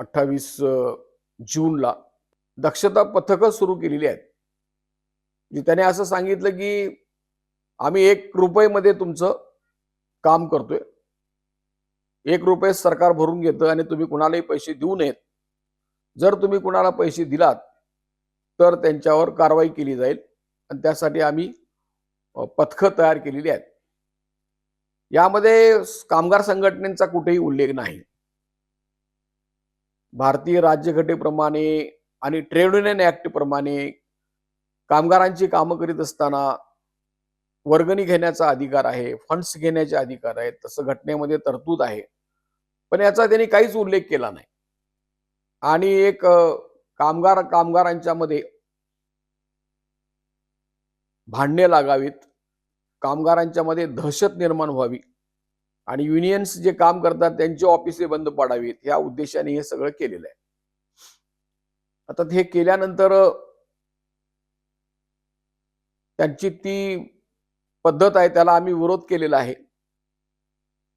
अठ्ठावीस जूनला दक्षता पथकं सुरू केलेली आहेत. म्हणजे त्याने असं सांगितलं की आम्ही एक रुपयेमध्ये तुमचं काम करतोय. एक रुपये सरकार भरून घेतं आणि तुम्ही कुणालाही पैसे देऊ नयेत. जर तुम्ही कुणाला पैसे दिलात तर त्यांच्यावर कारवाई केली जाईल आणि त्यासाठी आम्ही पथकं तयार केलेली आहेत. यामध्ये कामगार संघटनेचा कुठेही उल्लेख नाही. भारतीय राज्यघटनेप्रमाणे आणि ट्रेड युनियन ऍक्ट प्रमाणे कामगारांची कामं करीत असताना वर्गणी घेण्याचा अधिकार आहे फंड्स घेण्याचे अधिकार आहेत तसं घटनेमध्ये तरतूद आहे. पण याचा त्यांनी काहीच उल्लेख केला नाही. आणि एक कामगार कामगारांच्या मध्ये भांडणे लागावीत कामगारांच्या मध्ये दहशत निर्माण व्हावी आणि युनियन्स जे काम करतात त्यांची ऑफिसे बंद पाडावीत. या उद्देशाने हे सगळं केलेलं आहे. आता हे केल्यानंतर त्यांची ती पद्धत आहे त्याला आम्ही विरोध केलेला आहे.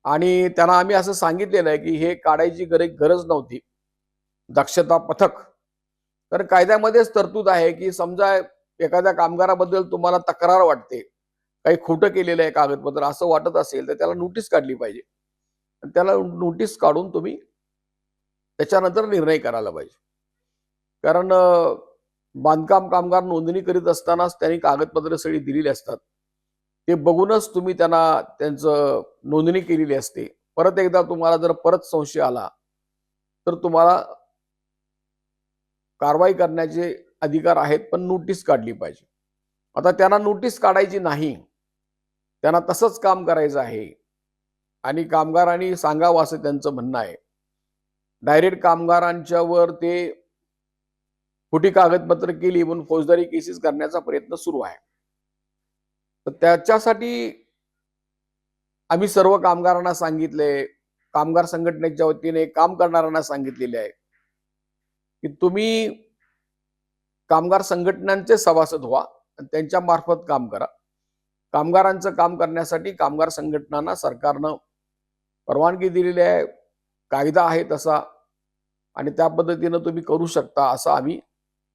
आणि त्यांना आम्ही असं सांगितलेलं आहे की हे काढायची गरज गरज नव्हती. दक्षता पथक. तर कायद्यामध्येच तरतूद आहे की समजा एखाद्या कामगाराबद्दल तुम्हाला तक्रार वाटते. काही खोटं केलेलं आहे कागदपत्र असं वाटत असेल तर त्याला नोटीस काढली पाहिजे. त्याला नोटीस काढून तुम्ही त्याच्यानंतर निर्णय करायला पाहिजे. कारण बांधकाम कामगार नोंदणी करीत असतानाच त्यांनी कागदपत्र सगळी दिलेली असतात. ते बघूनच तुम्ही त्यांना त्यांचं नोंदणी केलेली असते. परत एकदा तुम्हाला जर परत संशय आला तर तुम्हाला कारवाई करण्याचे अधिकार आहेत पण नोटीस काढली पाहिजे. आता त्यांना नोटीस काढायची नाही. त्यांना तसंच काम करायचं आहे. आणि कामगारांनी सांगावं असं त्यांचं म्हणणं आहे. डायरेक्ट कामगारांच्यावर ते खोटी कागदपत्र केली म्हणून फौजदारी केसेस करण्याचा प्रयत्न सुरू आहे. तर त्याच्यासाठी आम्ही सर्व कामगारांना सांगितले कामगार संघटनेच्या वतीने काम करणाऱ्यांना सांगितलेले आहे की तुम्ही कामगार संघटनांचे सभासद व्हा आणि त्यांच्या मार्फत काम करा. कामगारांचं काम करण्यासाठी कामगार संघटनांना सरकारनं परवानगी दिलेली आहे. कायदा आहे तसा आणि त्या पद्धतीनं तुम्ही करू शकता असं आम्ही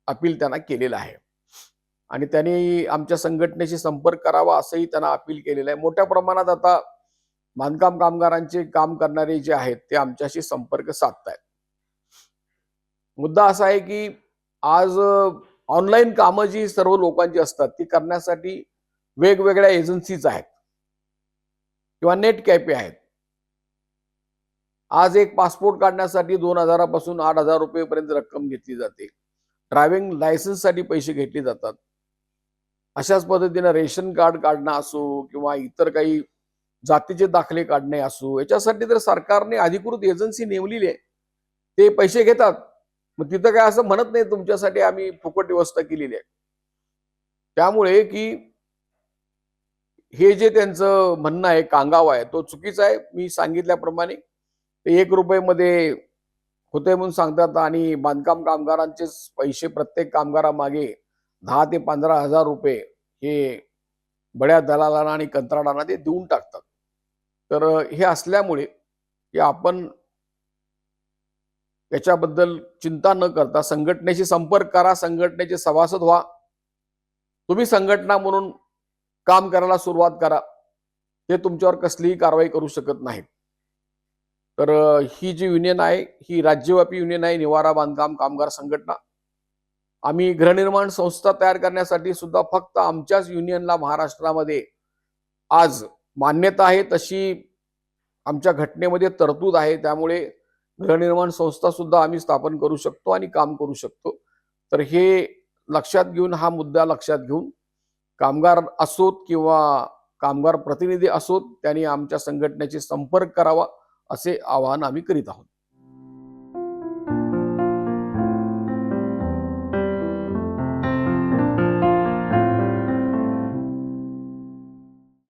अपील त्यांना केलेलं आहे. आणि त्यांनी आमच्या संघटनेशी संपर्क करावा असंही त्यांना अपील केलेलं आहे. मोठ्या प्रमाणात आता बांधकाम कामगारांचे काम करणारे जे आहेत ते आमच्याशी संपर्क साधत आहेत मुद्दा असा आहे की आज ऑनलाईन कामं जी सर्व लोकांची असतात ती करण्यासाठी वेगवेगळ्या एजन्सीज आहेत. किंवा नेट कॅफे आहेत. आज एक पासपोर्ट काढण्यासाठी दोन हजारापासून आठ हजार रुपयेपर्यंत रक्कम घेतली जाते. ड्रायव्हिंग लायसन्ससाठी पैसे घेतले जातात. अशाच पद्धतीनं रेशन कार्ड काढणं असो किंवा इतर काही जातीचे दाखले काढणे असो याच्यासाठी तर सरकारने अधिकृत एजन्सी नेमलेली आहे. ते पैसे घेतात. मग तिथं काय असं म्हणत नाही तुमच्यासाठी आम्ही फुकट व्यवस्था केलेली आहे. त्यामुळे की हे जे त्यांचं म्हणणं आहे कांगाव आहे तो चुकीचा आहे. मी सांगितल्याप्रमाणे ते एक रुपयेमध्ये होते म्हणून सांगतात आणि बांधकाम कामगारांचे पैसे प्रत्येक कामगारामागे दहा ते पंधरा हजार रुपये हे बड्या दलालांना आणि कंत्राटांना ते देऊन टाकतात. तर हे असल्यामुळे की आपण याच्याबद्दल चिंता न करता संघटनेशी संपर्क करा संघटनेचे सभासद व्हा. तुम्ही संघटना म्हणून काम करायला सुरुवात करा. ते तुमच्यावर कसलीही कारवाई करू शकत नाहीत तर ही जी युनियन आहे ही राज्यव्यापी युनियन आहे निवारा बांधकाम कामगार संघटना. आम्ही गृहनिर्माण संस्था तयार करण्यासाठी सुद्धा फक्त आमच्याच युनियनला महाराष्ट्रामध्ये आज मान्यता आहे तशी आमच्या घटनेमध्ये तरतूद आहे. त्यामुळे गृहनिर्माण संस्था सुद्धा आम्ही स्थापन करू शकतो आणि काम करू शकतो. तर हे लक्षात घेऊन हा मुद्दा लक्षात घेऊन कामगार असोत किंवा कामगार प्रतिनिधी असोत त्यांनी आमच्या संघटनेशी संपर्क करावा असे आवाहन आम्ही करीत आहोत.